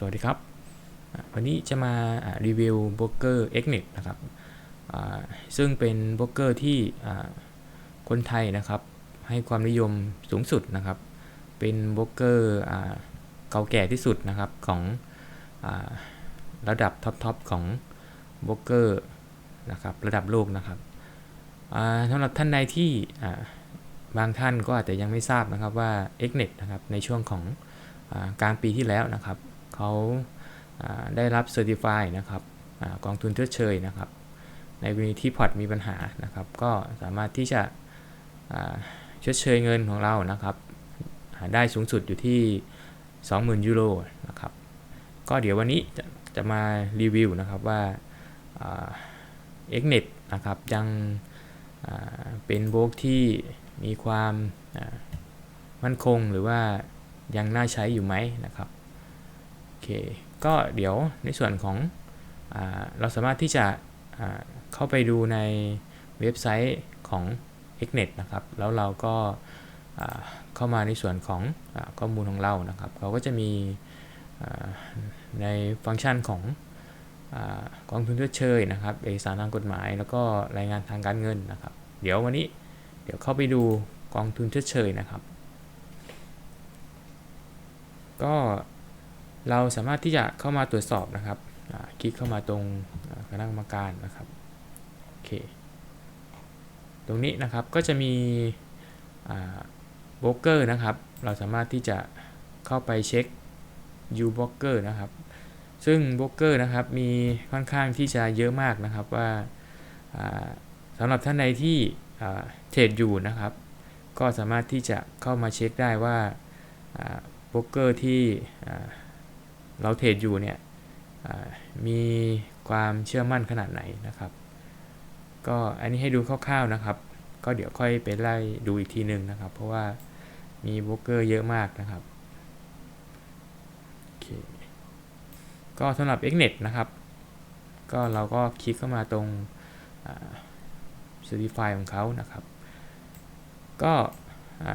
สวัสดีครับ วันนี้จะมารีวิวโบรกเกอร์ XNet นะครับซึ่งเป็นโบรกเกอร์ที่คนไทยนะครับให้ความนิยมสูงสุดนะครับ เป็นโบรกเกอร์เก่าแก่ที่สุดนะครับของอระดับท็อปๆของโบรกเกอร์นะครับระดับโลกนะครับสำหรับท่านใดที่บางท่านก็อาจจะยังไม่ทราบนะครับว่า XNet นะครับในช่วงของอกลางปีที่แล้วนะครับ เขาได้รับเซอร์ติฟายนะครับกองทุนเทิดเชยนะครับ ในกรณีที่พอร์ตมีปัญหานะครับ ก็สามารถที่จะอ่าชดเชยเงินของเรานะครับ หาได้สูงสุดอยู่ที่ 20,000 ยูโรนะครับ ก็เดี๋ยววันนี้จะจะมารีวิวนะครับว่าเอ่า XNet นะครับยังเป็นโบกที่มีความมั่นคงหรือว่ายังน่าใช้อยู่ไหมนะครับ เคก็เดี๋ยวในส่วนของอเราสามารถที่จะเข้าไปดูในเว็บไซต์ของ XNet นะครับ แล้วเราก็เข้ามาในส่วนของอข้อมูลของเรานะครับ เขาก็จะมีในฟังก์ชันของกองทุนชดเชยนะครับเอกสารทางกฎหมาย แล้วก็รายงานทางการเงินนะครับ เดี๋ยววันนี้เดี๋ยวเข้าไปดูกองทุนชดเชยนะครับ ก็ เราสามารถที่จะเข้ามาตรวจสอบนะครับคลิกเข้ามาตรงคณะกรรมการนะครับโอเคตรงนี้นะครับก็จะมีโบรกเกอร์นะครับ เราสามารถที่จะเข้าไปเช็ค U b r o k e r นะครับ ซึ่งโบรกเกอร์นะครับมีค่อนข้างที่จะเยอะมากนะครับว่าสำหรับท่านใดที่เทรดอยู่นะครับ ก็สามารถที่จะเข้ามาเช็คได้ว่าอ่าโบรกเกอร์ที่ เราเทรดอยู่เนี่ยมีความเชื่อมั่นขนาดไหนนะครับ ก็อันนี้ให้ดูคร่าวๆนะครับ ก็เดี๋ยวค่อยไปไล่ดูอีกทีหนึ่งนะครับ เพราะว่ามีโบรกเกอร์เยอะมากนะครับโอเคก็สำหรับ XNet นะครับ ก็เราก็คลิกเข้ามาตรง Certify ของเขานะครับ ก็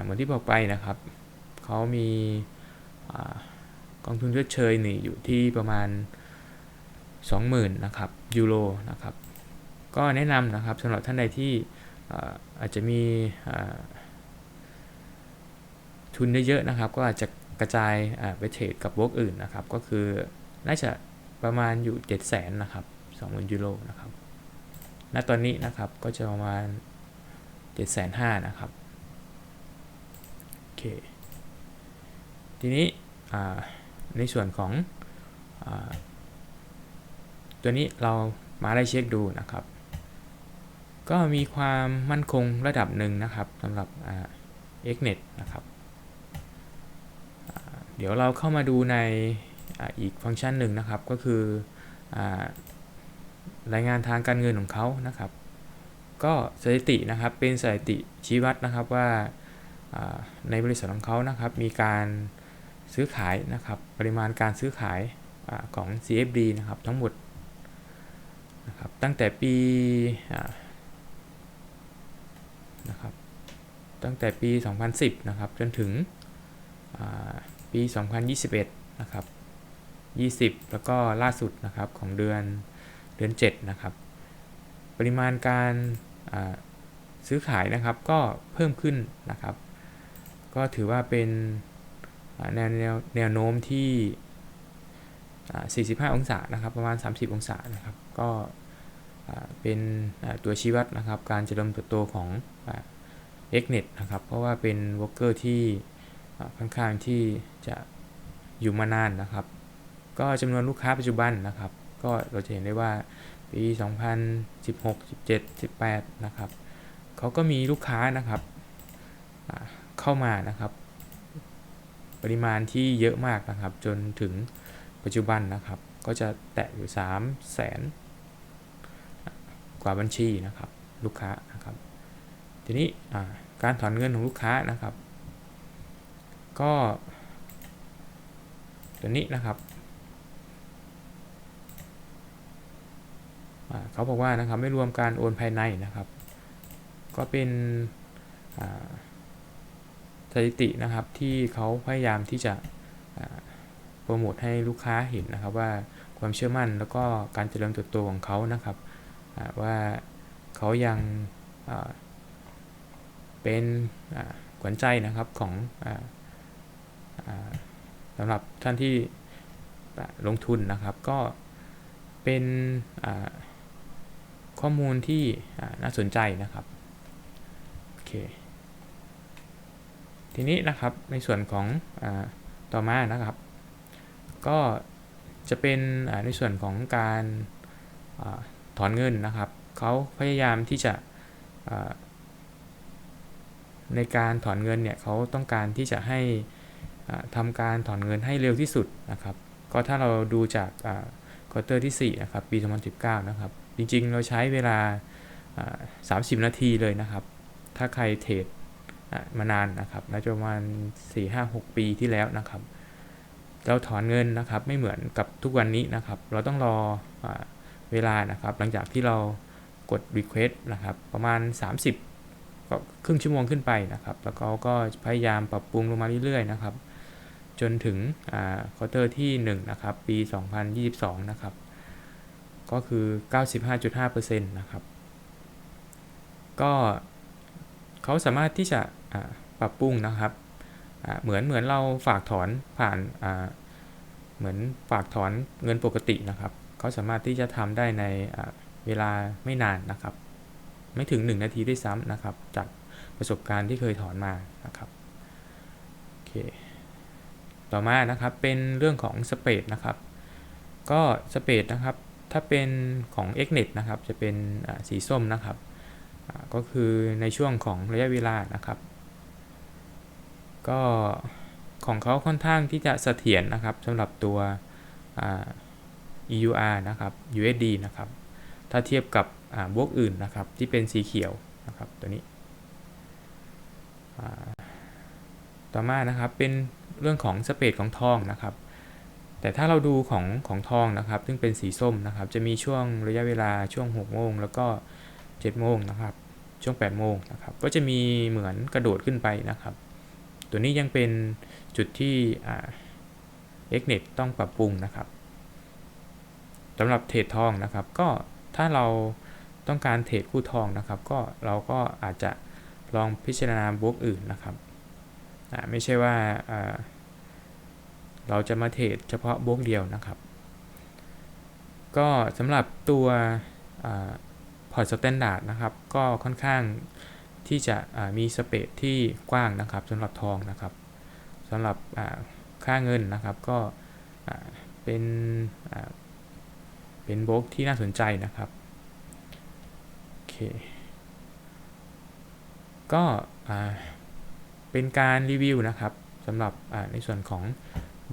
เหมือนที่บอกไปนะครับ เขามีา กองทุนชดเชยนี่อยู่ที่ประมาณ 20,000นะครับยูโรนะครับก็แนะนำนะครับสำหรับท่านใดที่อาอาจจะมีอ่าทุนเยอะๆนะครับ ก็อาจจะกระจายอ่าไปเทรดกับโบรกอื่นนะครับ ก็คือน่าจะประมาณอยู่ 7 0 0 0 0 0นะครับ20,000ยูโรนะครับณตอนนี้นะครับก็จะประมาณ 7 5 0 0 0นะครับโอเคทีนี้อ่า ในส่วนของอตัวนี้เรามาได้เช็คดูนะครับ ก็มีความมั่นคงระดับหนึ่งนะครับสำหรับ XNet นะครับเดี๋ยวเราเข้ามาดูในอ,อีกฟังก์ชันหนึ่งนะครับ ก็คืออรายงานทางการเงินของเขานะครับ ก็สถิตินะครับเป็นสถิติชี้วัดนะครับว่าในบริษัทของเขานะครับมีการ ซื้อขายนะครับ ปริมาณการซื้อขายอของ CFD นะครับทั้งหมดนะครับตั้งแต่ปีนะครับตั้งแต่ปี 2010 นะครับ จนถึงอ่าปี 2021 นะครับ 20 แล้วก็ล่าสุดนะครับของเดือนเดือน 7 นะครับ ปริมาณการซื้อขายนะครับก็เพิ่มขึ้นนะครับ ก็ถือว่าเป็น แนวแนวแนวโน้มที่ 45 องศานะครับ ประมาณ 30 องศานะครับ ก็เป็นตัวชี้วัดนะครับ การเจริญเติบโตของอ่า XNet นะครับ เพราะว่าเป็นวอลเกอร์ที่ค่อนข้างที่จะอยู่มานานนะครับ ก็จำนวนลูกค้าปัจจุบันนะครับ ก็เราจะเห็นได้ว่าปี 2016 17 18 นะครับ เขาก็มีลูกค้านะครับเข้ามานะครับ ปริมาณที่เยอะมากนะครับ จนถึงปัจจุบันนะครับ ก็จะแตะอยู่3แสนกว่าบัญชีนะครับ ลูกค้านะครับ ทีนี้การถอนเงินของลูกค้านะครับ ก็ตัวนี้นะครับเขาบอกว่านะครับไม่รวมการโอนภายในนะครับ ก็เป็นอ่า สถิตินะครับที่เขาพยายามที่จะโปรโมทให้ลูกค้าเห็นนะครับว่าความเชื่อมั่นแล้วก็การเจริญเติบโตของเขานะครับว่าเขายังเป็นขวัญใจนะครับของสำหรับท่านที่ลงทุนนะครับก็เป็นข้อมูลที่น่าสนใจนะครับโอเค ทีนี้นะครับในส่วนของอต่อมานะครับ ก็จะเป็นในส่วนของการอถอนเงินนะครับเขาพยายามที่จะในการถอนเงินเนี่ยเขาต้องการที่จะให้อ่าทำการถอนเงินให้เร็วที่สุดนะครับ ก็ถ้าเราดูจากควอเตอร์ที่4นะครับปี 2019 นะครับ จริงๆ เราใช้เวลา 30 นาทีเลยนะครับ ถ้าใครเทรด มานานนะครับน่าจะประมาณ4-5-6 ปีที่แล้วนะครับ เราถอนเงินนะครับไม่เหมือนกับทุกวันนี้นะครับ เราต้องรออเวลานะครับ หลังจากที่เรากด request นะครับประมาณ 30ก็ครึ่งชั่วโมงขึ้นไปนะครับ แล้วเขาก็พยายามปรับปรุงลงมาเรื่อยๆนะครับ จนถึงควอเตอร์ที่ 1 นะครับ ปี 2022 นะครับ ก็คือ 95.5%นะครับ ก็เขาสามารถที่จะ ปรับปรุงนะครับเหมือนเหมือนเราฝากถอนผ่านเหมือนฝากถอนเงินปกตินะครับเขาสามารถที่จะทำได้ในเวลาไม่นานนะครับ ไม่ถึง 1 นาทีด้วยซ้ำนะครับ จากประสบการณ์ที่เคยถอนมานะครับโอเคต่อมานะครับเป็นเรื่องของสเปดนะครับ ก็สเปดนะครับถ้าเป็นของ Xnet นะครับจะเป็นสีส้มนะครับก็คือในช่วงของระยะเวลานะครับ ก็ของเขาค่อนข้างที่จะเสถียรนะครับสำหรับตัว EUR นะครับ USD นะครับ ถ้าเทียบกับบวกอื่นนะครับ ที่เป็นสีเขียวนะครับตัวนี้ ต่อมานะครับเป็นเรื่องของสเปดของทองนะครับ แต่ถ้าเราดูของของทองนะครับ ซึ่งเป็นสีส้มนะครับ จะมีช่วงระยะเวลาช่วง 6 โมง แล้วก็ 7 โมงนะครับ ช่วง 8 โมงนะครับ ก็จะมีเหมือนกระโดดขึ้นไปนะครับ ตัวนี้ยังเป็นจุดที่เอ็กเน็ตต้องปรับปรุงนะครับสำหรับเทรดทองนะครับ ก็ถ้าเราต้องการเทรดคู่ทองนะครับ ก็เราก็อาจจะลองพิจารณาบวกอื่นนะครับไม่ใช่ว่าเราจะมาเทรดเฉพาะบวกเดียวนะครับ ก็สำหรับตัวพอร์ตสแตนดาร์ดนะครับ ก็ค่อนข้าง ที่จะมีสเปซที่กว้างนะครับสำหรับทองนะครับสำหรับค่าเงินนะครับก็เป็นเป็นบล็อกที่น่าสนใจนะครับโอเคก็เป็นการรีวิวนะครับสำหรับในส่วนของ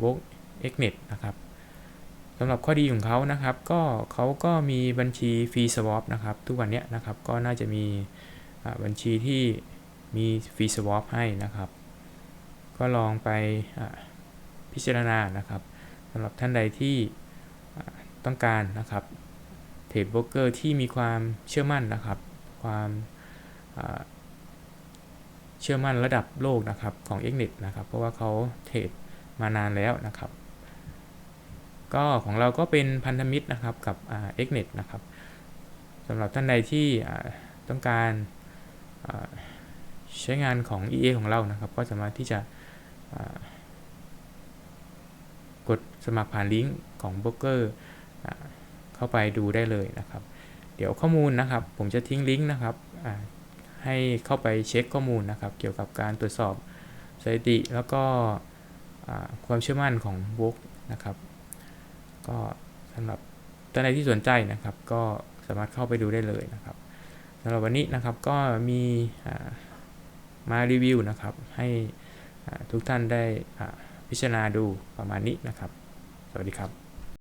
บล็อก Xnet นะครับสำหรับข้อดีของเขานะครับ ก็เขาก็มีบัญชีฟรีสวอปนะครับ ทุกวันนี้นะครับก็น่าจะมี บัญชีที่มีฟรีสวอปให้นะครับ ก็ลองไปพิจารณานะครับสำหรับท่านใดที่ต้องการนะครับเทรดโบรกเกอร์ที่มีความเชื่อมั่นนะครับ ความเชื่อมั่นระดับโลกนะครับของ x n e t นะครับ เพราะว่าเขาเทรดมานานแล้วนะครับ ก็ของเราก็เป็นพันธมิตรนะครับกับ x n e t นะครับสำหรับท่านใดที่ต้องการ ใช้งานของ EA ของเรานะครับ ก็สามารถที่จะกดสมัครผ่านลิงก์ของโบรกเกอร์เข้าไปดูได้เลยนะครับ เดี๋ยวข้อมูลนะครับ ผมจะทิ้งลิงก์นะครับให้เข้าไปเช็คข้อมูลนะครับ เกี่ยวกับการตรวจสอบสถิติแล้วก็ความเชื่อมั่นของบล็อกนะครับ ก็สำหรับท่านใดที่สนใจนะครับ ก็สามารถเข้าไปดูได้เลยนะครับ สำหรับวันนี้นะครับก็มีมารีวิวนะครับ ให้ทุกท่านได้พิจารณาดูประมาณนี้นะครับ สวัสดีครับ